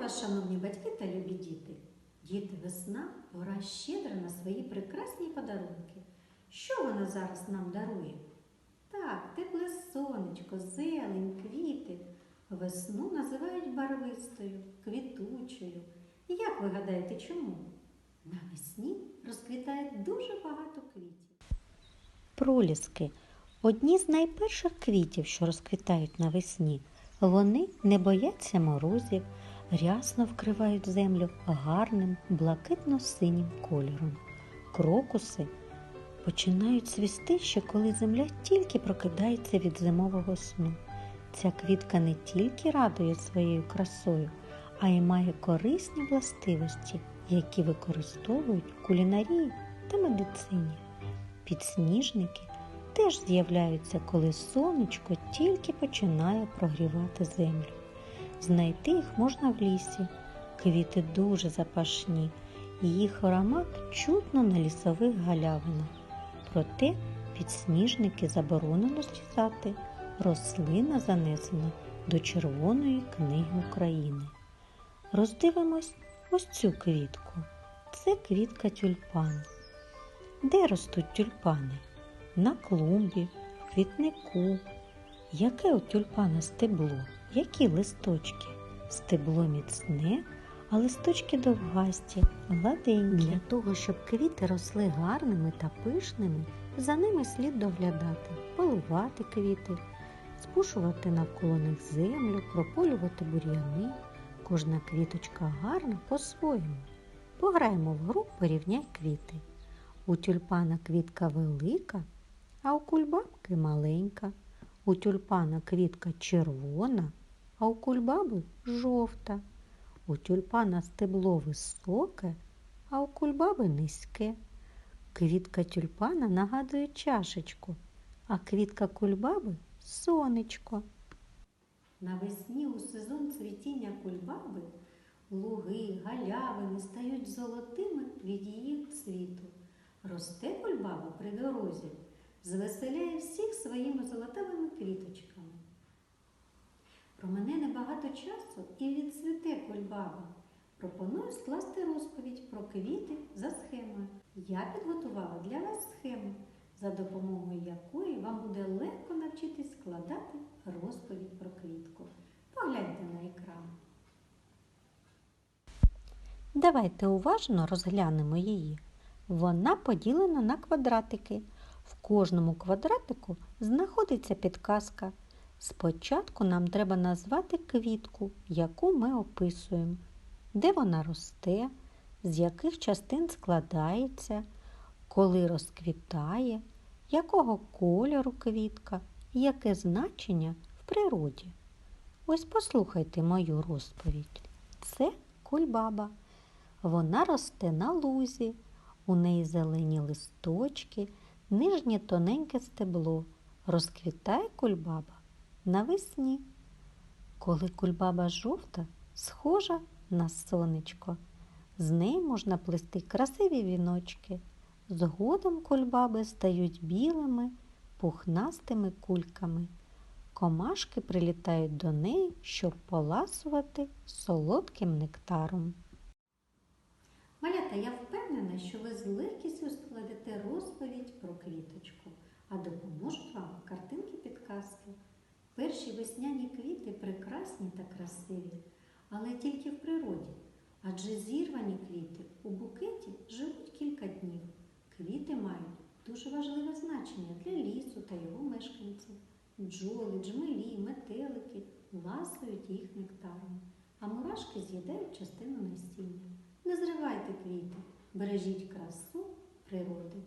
вас, шановні батьки та любі діти. Діти, весна пора щедра на свої прекрасні подарунки. Що вона зараз нам дарує? Так, тепле сонечко, зелень, квіти. Весну називають барвистою, квітучою. Як ви гадаєте, чому? Навесні розквітає дуже багато квітів. Проліски одні з найперших квітів, що розквітають навесні. Вони не бояться морозів, рясно вкривають землю гарним блакитно-синім кольором. Крокуси починають цвісти ще коли земля тільки прокидається від зимового сну. Ця квітка не тільки радує своєю красою, а й має корисні властивості, які використовують в кулінарії та медицині. Підсніжники теж з'являються, коли сонечко тільки починає прогрівати землю. Знайти їх можна в лісі. Квіти дуже запашні, і їх аромат чутно на лісових галявинах. Проте підсніжники заборонено зрізати. Рослина занесена до Червоної книги України. Роздивимось ось цю квітку. Це квітка тюльпан. Де ростуть тюльпани? На клумбі, в квітнику. Яке у тюльпана стебло? Які листочки? Стебло міцне, а листочки довгасті, гладенькі. Для того, щоб квіти росли гарними та пишними, за ними слід доглядати, поливати квіти, спушувати навколо них землю, прополювати бур'яни. Кожна квіточка гарна по-своєму. Пограємо в гру порівняй квіти. У тюльпана квітка велика, а у кульбабки маленька. У тюльпана квітка червона, а у кульбаби жовта. У тюльпана стебло високе, а у кульбаби низьке. Квітка тюльпана нагадує чашечку, а квітка кульбаби сонечко. Навесні у сезон цвітіння кульбаби луги, галявини стають золотими від її цвіту. Росте кульбаба при дорозі, звеселяє всіх своїми золотавими квіточками. Промине небагато часу і відцвіте кульбаба. Пропоную скласти розповідь про квіти за схемою. Я підготувала для вас схему, за допомогою якої вам буде легко навчитись складати розповідь про квітку. Погляньте на екран. Давайте уважно розглянемо її. Вона поділена на квадратики. В кожному квадратику знаходиться підказка. Спочатку нам треба назвати квітку, яку ми описуємо, де вона росте, з яких частин складається, коли розквітає, якого кольору квітка, яке значення в природі. Ось послухайте мою розповідь. Це кульбаба. Вона росте на лузі, у неї зелені листочки, нижнє тоненьке стебло. Розквітає кульбаба навесні. Коли кульбаба жовта, схожа на сонечко. З неї можна плести красиві віночки. Згодом кульбаби стають білими, пухнастими кульками. Комашки прилітають до неї, щоб поласувати солодким нектаром. Малята, я впевнена, що ви з легкістю складете розповідь про квіточку, а допоможуть прекрасні та красиві, але тільки в природі, адже зірвані квіти у букеті живуть кілька днів. Квіти мають дуже важливе значення для лісу та його мешканців. Бджоли, джмелі, метелики ласують їх нектаром, а мурашки з'їдають частину насіння. Не зривайте квіти, бережіть красу природи.